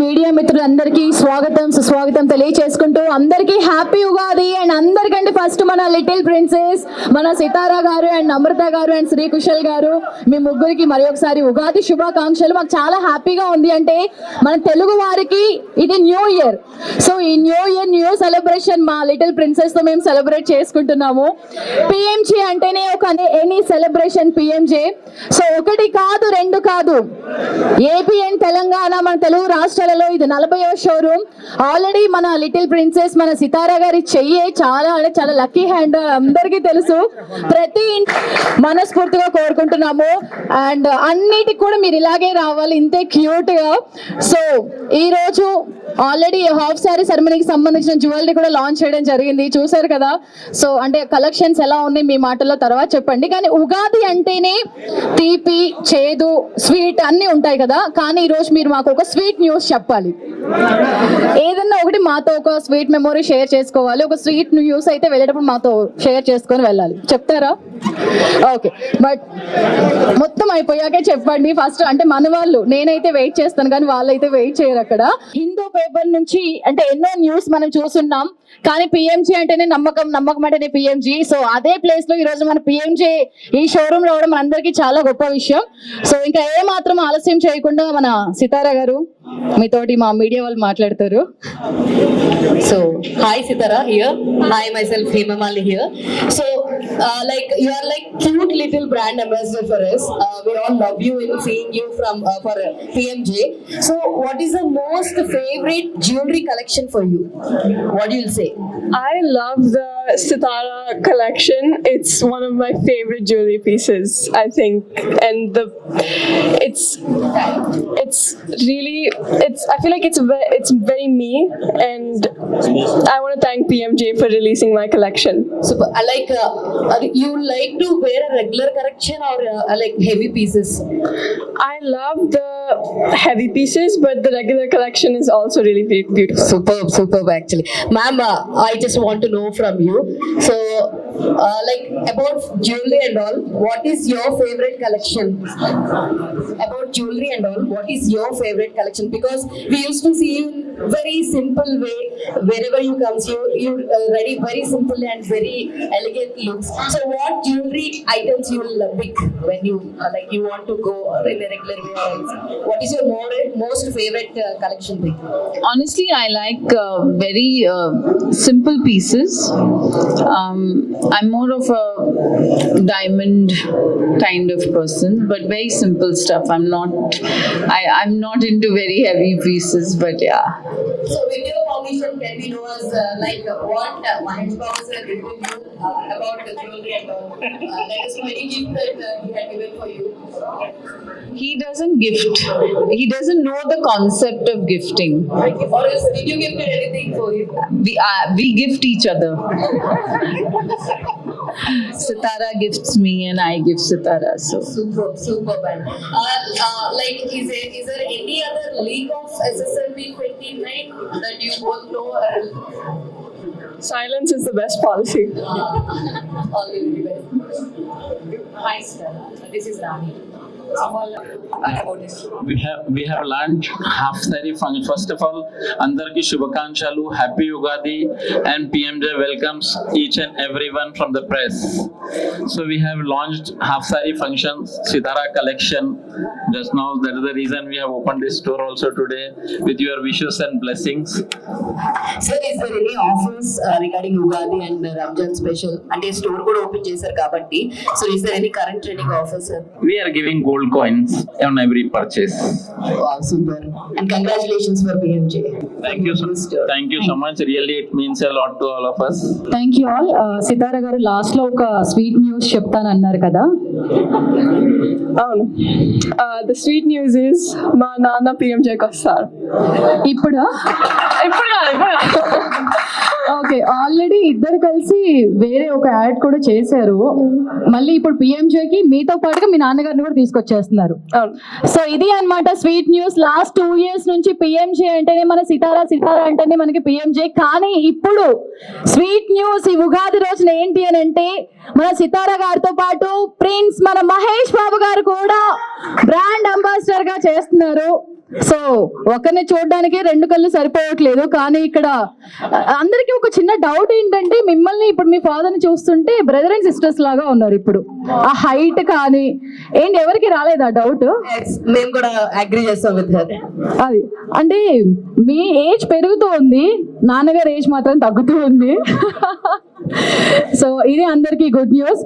Media మిత్రులందరికీ స్వాగతం సుస్వాగతం తెలియచేసుకుంటూ అందరికీ హ్యాపీ ఉగాది అండ్ అందరికంటే ఫస్ట్ మన లిటిల్ ప్రిన్సెస్ మన సితారా గారు అండ్ అమృత గారు అండ్ శ్రీ కుశల్ గారు మీ ముగ్గురికి మరి ఒకసారి ఉగాది శుభాకాంక్షలు. మాకు చాలా హ్యాపీగా ఉంది అంటే మన తెలుగు వారికి ఇది న్యూ ఇయర్ సో ఈ న్యూ ఇయర్ న్యూ సెలబ్రేషన్ మా లిటిల్ ప్రిన్సెస్తో మేము సెలబ్రేట్ చేసుకుంటున్నాము. పిఎంజే అంటేనే ఒక ఎనీ సెలబ్రేషన్ పిఎంజే సో ఒకటి కాదు రెండు కాదు. ఏపీ అండ్ తెలంగాణ మన తెలుగు రాష్ట్రాలలో ఇది నలభైవ షోరూమ్. ఆల్రెడీ మన లిటిల్ ప్రిన్సెస్ మన సితారా గారి చెయ్యి చాలా అంటే చాలా లక్కీ హ్యాండ్ అందరికీ తెలుసు. ప్రతి మనస్ఫూర్తిగా కోరుకుంటున్నాము. అండ్ అన్నిటికి కూడా మీరు ఇలాగే రావాలి ఇంతే క్యూట్గా. సో ఈ రోజు ఆల్రెడీ హాఫ్ సారీ సెరమనీకి సంబంధించిన జ్యువెలరీ కూడా లాంచ్ చేయడం జరిగింది. చూసారు కదా? సో అంటే కలెక్షన్స్ ఎలా ఉన్నాయి మీ మాటల్లో తర్వాత చెప్పండి. కానీ ఉగాది అంటేనే తీపి చేదు స్వీట్ అన్నీ ఉంటాయి కదా? కానీ ఈరోజు మీరు మాకు ఒక స్వీట్ న్యూస్ చెప్పాలి. ఏదన్నా ఒకటి మాతో ఒక స్వీట్ మెమొరీ షేర్ చేసుకోవాలి. ఒక స్వీట్ న్యూస్ అయితే వెళ్ళేటప్పుడు మాతో షేర్ చేసుకొని వెళ్ళాలి. చెప్తారా? ఓకే. బట్ మొత్తం అయిపోయాకే చెప్పండి. ఫస్ట్ అంటే మన వాళ్ళు నేనైతే వెయిట్ చేస్తాను కానీ వాళ్ళైతే వెయిట్ చేయరు అక్కడ. హిందూ పేపర్ నుంచి అంటే ఎన్నో న్యూస్ మనం చూస్తున్నాం. కానీ పిఎంజీ అంటేనే నమ్మకం నమ్మకం అంటేనే పిఎంజీ సో అదే ప్లేస్లో ఈ రోజు మన పిఎంజీ ఈ షోరూమ్ రావడం మనందరికీ చాలా గొప్ప విషయం. సో ఇంకా ఏ మాత్రం ఆలస్యం చేయకుండా మన సితారా గారు మీతోటి మా మీడియా వాళ్ళు మాట్లాడతారు so hi Sitara here hi myself Hemamali here so uh, like you are like cute little brand ambassador for us. Uh, we all love you in seeing you from uh, for uh, PMJ. So, what is the most favorite jewelry collection for you? What do you say? I love the Sitara collection. It's one of my favorite jewelry pieces, I think. And the it's it's really it's I feel like it's it's very me and I want to thank PMJ for releasing my collection. So, uh, like uh, you like to wear a regular collection or uh, like heavy pieces? I love the heavy pieces, but the regular collection is also really be- beautiful. Superb, superb actually. Ma'am, uh, I just want to know from you. So, uh, like about jewelry and all, what is your favorite collection? About jewelry and all, what is your favorite collection? Because we used to see you very simple way. Wherever you comes, you you uh, ready very simple and very elegant looks. So, what jewelry items you will uh, pick when you uh, like you want to go in a regular way? What is your more, most favorite uh, collection pick? Honestly, I like uh, very uh, simple pieces. Um, I'm more of a diamond kind of person, but very simple stuff. I'm not. I, I'm not into very heavy pieces, but yeah. So with your permission, can we know as uh, like uh, what uh, Mahesh Babu sir did with you uh, about the jewelry and all? Uh, let us know any gift that uh, he had given for you. He doesn't gift. He doesn't know the concept of gifting. Or else did you gift anything for him? We uh, we gift each other. Sitara gifts me, and I give Sitara. So. Superb, superb. And, uh, uh, like, is there, is there any other league of SSLB 29 that you both know? Uh, Silence is the best policy. all the very best. This is We have we have learned half sari function. First of all, andarki shubhakankshalu, happy Ugadi, and PMJ welcomes each and everyone from the press. So we have launched half sari functions, Sitara collection. Just now, that is the reason we have opened this store also today with your wishes and blessings. Sir, is there any offers uh, regarding Ugadi and uh, Ramjan special? And store could open, sir, kabatti. So is there any current trading offer sir we are giving gold coins on every purchase. Super and congratulations for PMJ thank you so thank you so much. Really it means a lot to all of us. Thank you all Sitara garu లాస్ట్లో ఒక sweet news చెప్తానన్నారు కదా? అవును. The sweet news is మా నాన్న పిఎంజేకి వస్తారు. ఇప్పుడు? ఇప్పుడు కాదు ఇప్పుడు కాదు. ఓకే ఆల్రెడీ ఇద్దరు కలిసి వేరే ఒక యాడ్ కూడా చేశారు. మళ్ళీ ఇప్పుడు PMJ కి మీతో పాటుగా మీ నాన్నగారిని కూడా తీసుకొచ్చేస్తున్నారు. సో ఇది అన్నమాట sweet news. Last two years నుంచి పిఎంజే అంటేనే మన సితారా సితారా అంటేనే మనకి పిఎంజే. కానీ ఇప్పుడు స్వీట్ న్యూస్ ఈ ఉగాది రోజున ఏంటి అని అంటే మన సితారా గారితో పాటు ప్రిన్స్ మన మహేష్ బాబు గారు కూడా బ్రాండ్ అంబాసిడర్గా చేస్తున్నారు. సో ఒకరిని చూడడానికి రెండు కళ్ళు సరిపోవట్లేదు. కానీ ఇక్కడ అందరికీ ఒక చిన్న డౌట్ ఏంటంటే మిమ్మల్ని ఇప్పుడు మీ ఫాదర్ని చూస్తుంటే బ్రదర్ అండ్ సిస్టర్స్ లాగా ఉన్నారు ఇప్పుడు. ఆ హైట్ కానీ ఏంటి ఎవరికి రాలేదా డౌట్ మేము కూడా అగ్రి చేస్తాం విత్ అది అంటే మీ ఏజ్ పెరుగుతూ ఉంది నాన్నగారు ఏజ్ మాత్రం తగ్గుతూ ఉంది. సో ఇది అందరికీ గుడ్ న్యూస్